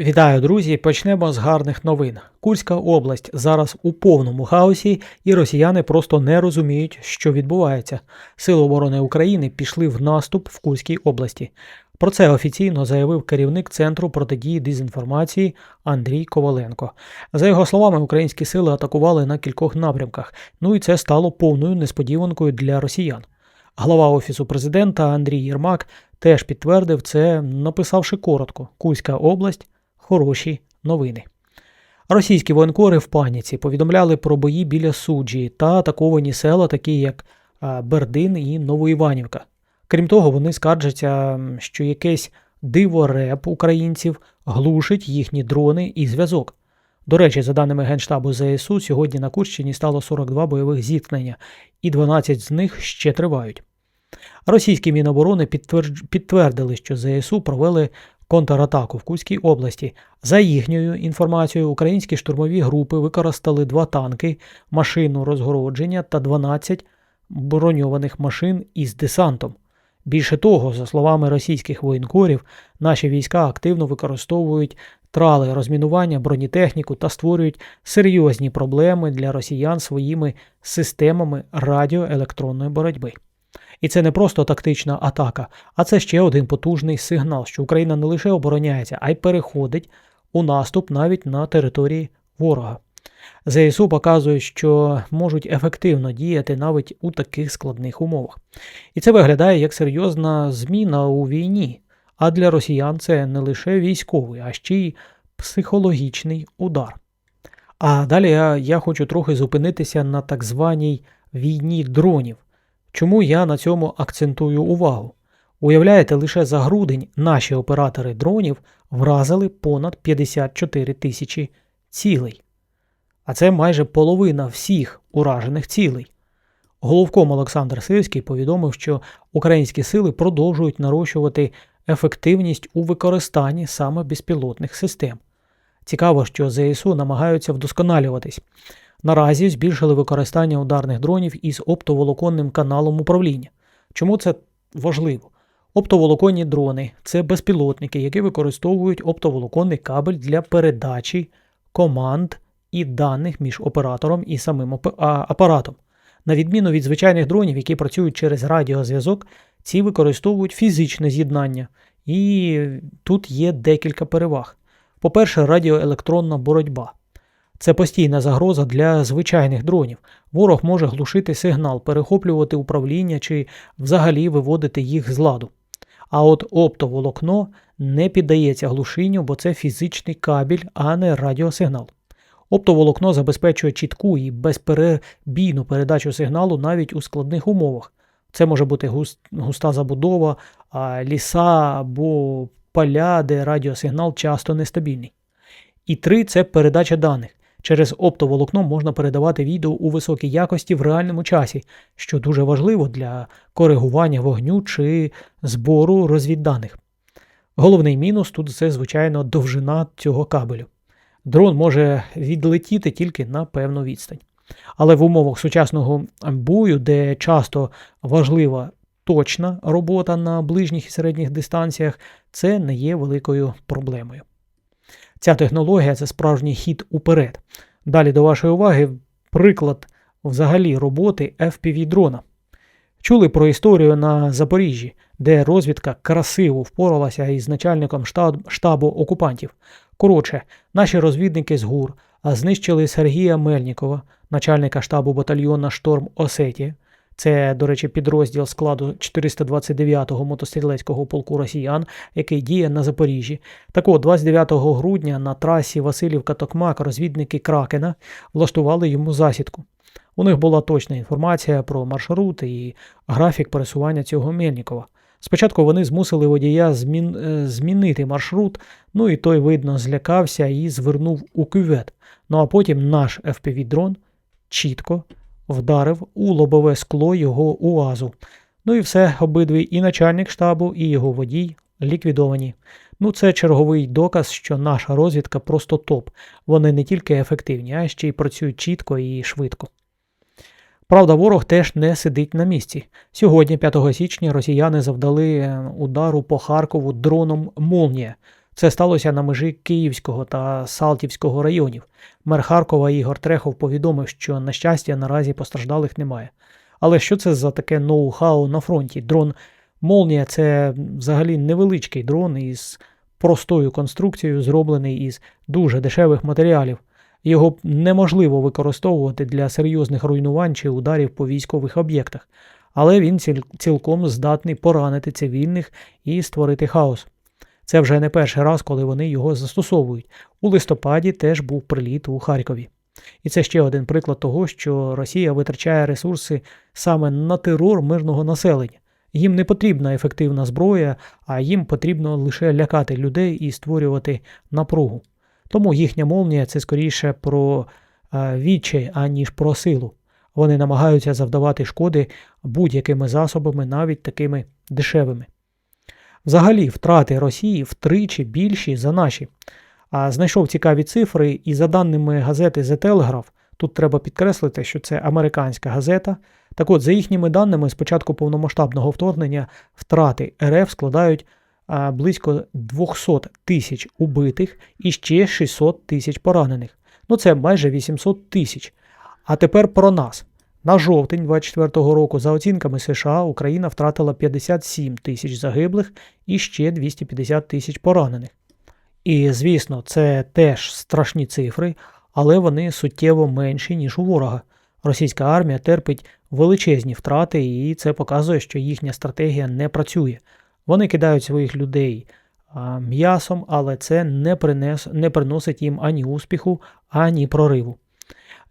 Вітаю, друзі! Почнемо з гарних новин. Курська область зараз у повному хаосі, і росіяни просто не розуміють, що відбувається. Сили оборони України пішли в наступ в Курській області. Про це офіційно заявив керівник центру протидії дезінформації Андрій Коваленко. За його словами, українські сили атакували на кількох напрямках. Ну і це стало повною несподіванкою для росіян. Глава офісу президента Андрій Єрмак теж підтвердив це, написавши коротко: Курська область хороші новини. Російські воєнкори в паніці повідомляли про бої біля суджі та атаковані села, такі як Бердин і Новоіванівка. Крім того, вони скаржаться, що якесь дивореп українців глушить їхні дрони і зв'язок. До речі, за даними Генштабу ЗСУ, сьогодні на Курщині стало 42 бойових зіткнення, і 12 з них ще тривають. Російські міноборони підтвердили, що ЗСУ провели контратаку в Курській області. За їхньою інформацією, українські штурмові групи використали два танки, машину розгородження та 12 броньованих машин із десантом. Більше того, за словами російських воєнкорів, наші війська активно використовують трали розмінування, бронетехніку та створюють серйозні проблеми для росіян своїми системами радіоелектронної боротьби. І це не просто тактична атака, а це ще один потужний сигнал, що Україна не лише обороняється, а й переходить у наступ навіть на території ворога. ЗСУ показує, що можуть ефективно діяти навіть у таких складних умовах. І це виглядає як серйозна зміна у війні. А для росіян це не лише військовий, а ще й психологічний удар. А далі я, я хочу трохи зупинитися на так званій війні дронів. Чому я на цьому акцентую увагу? Уявляєте, лише за грудень наші оператори дронів вразили понад 54 тисячі цілей. А це майже половина всіх уражених цілей. Головком Олександр Сирський повідомив, що українські сили продовжують нарощувати ефективність у використанні саме безпілотних систем. Цікаво, що ЗСУ намагаються вдосконалюватись. Наразі збільшили використання ударних дронів із оптоволоконним каналом управління. Чому це важливо? Оптоволоконні дрони це безпілотники, які використовують оптоволоконний кабель для передачі команд і даних між оператором і самим апаратом. На відміну від звичайних дронів, які працюють через радіозв'язок, ці використовують фізичне з'єднання. І тут є декілька переваг. По-перше, радіоелектронна боротьба. Це постійна загроза для звичайних дронів. Ворог може глушити сигнал, перехоплювати управління чи взагалі виводити їх з ладу. А от оптоволокно не піддається глушінню, бо це фізичний кабель, а не радіосигнал. Оптоволокно забезпечує чітку і безперебійну передачу сигналу навіть у складних умовах. Це може бути густа забудова, ліса або поля, де радіосигнал часто нестабільний. І три це передача даних. Через оптоволокно можна передавати відео у високій якості в реальному часі, що дуже важливо для коригування вогню чи збору розвідданих. Головний мінус тут це, звичайно, довжина цього кабелю. Дрон може відлетіти тільки на певну відстань. Але в умовах сучасного бою, де часто важлива точна робота на ближніх і середніх дистанціях, це не є великою проблемою. Ця технологія це справжній хід уперед. Далі до вашої уваги приклад взагалі роботи FPV-дрона. Чули про історію на Запоріжжі, де розвідка красиво впоралася із начальником штаб- штабу окупантів. Коротше, наші розвідники з ГУР знищили Сергія Мельнікова, начальника штабу батальйона Шторм Осетія. Це, до речі, підрозділ складу 429-го мотострілецького полку росіян, який діє на Запоріжжі. Так от, 29 грудня на трасі Васильівка-Токмак розвідники Кракена влаштували йому засідку. У них була точна інформація про маршрут і графік пересування цього Мельнікова. Спочатку вони змусили водія змін... е, змінити маршрут, ну і той, видно, злякався і звернув у кювет. Ну а потім наш FPV-дрон чітко вдарив у лобове скло його УАЗу. Ну і все, обидві і начальник штабу, і його водій ліквідовані. Ну, це черговий доказ, що наша розвідка просто топ. Вони не тільки ефективні, а ще й працюють чітко і швидко. Правда, ворог теж не сидить на місці. Сьогодні, 5 січня, росіяни завдали е, удару по Харкову дроном Молнія. Це сталося на межі Київського та Салтівського районів. Мер Харкова Ігор Трехов повідомив, що, на щастя, наразі постраждалих немає. Але що це за таке ноу-хау на фронті? Дрон Молнія це взагалі невеличкий дрон із простою конструкцією, зроблений із дуже дешевих матеріалів. Його неможливо використовувати для серйозних руйнувань чи ударів по військових об'єктах, але він ціл- цілком здатний поранити цивільних і створити хаос. Це вже не перший раз, коли вони його застосовують. У листопаді теж був приліт у Харкові. І це ще один приклад того, що Росія витрачає ресурси саме на терор мирного населення. Їм не потрібна ефективна зброя, а їм потрібно лише лякати людей і створювати напругу. Тому їхня молнія це скоріше про е, відчай, аніж про силу. Вони намагаються завдавати шкоди будь-якими засобами, навіть такими дешевими. Взагалі, втрати Росії втричі більші за наші. А знайшов цікаві цифри, і за даними газети The Telegraph, тут треба підкреслити, що це американська газета. Так от, за їхніми даними, з початку повномасштабного вторгнення втрати РФ складають близько 200 тисяч убитих і ще 600 тисяч поранених. Ну це майже 800 тисяч. А тепер про нас. На жовтень 24-го року, за оцінками США, Україна втратила 57 тисяч загиблих і ще 250 тисяч поранених. І, звісно, це теж страшні цифри, але вони суттєво менші, ніж у ворога. Російська армія терпить величезні втрати, і це показує, що їхня стратегія не працює. Вони кидають своїх людей м'ясом, але це не, принес, не приносить їм ані успіху, ані прориву.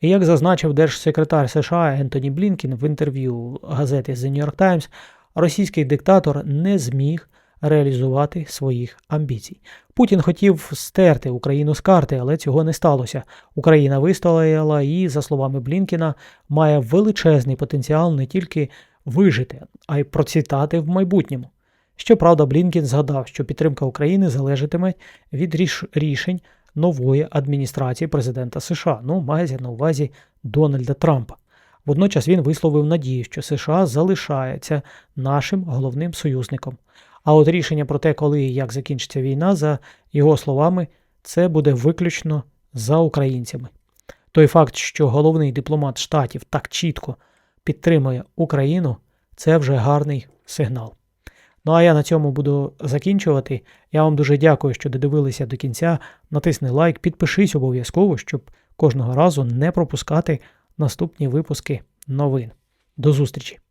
Як зазначив держсекретар США Ентоні Блінкін в інтерв'ю газети The New York Times, російський диктатор не зміг реалізувати своїх амбіцій. Путін хотів стерти Україну з карти, але цього не сталося. Україна вистояла і, за словами Блінкіна, має величезний потенціал не тільки вижити, а й процвітати в майбутньому. Щоправда, Блінкін згадав, що підтримка України залежатиме від ріш- рішень нової адміністрації президента США, ну, мається на увазі Дональда Трампа. Водночас він висловив надію, що США залишається нашим головним союзником. А от рішення про те, коли і як закінчиться війна, за його словами, це буде виключно за українцями. Той факт, що головний дипломат штатів так чітко підтримує Україну, це вже гарний сигнал. Ну а я на цьому буду закінчувати. Я вам дуже дякую, що додивилися до кінця. Натисни лайк, підпишись обов'язково, щоб кожного разу не пропускати наступні випуски новин. До зустрічі!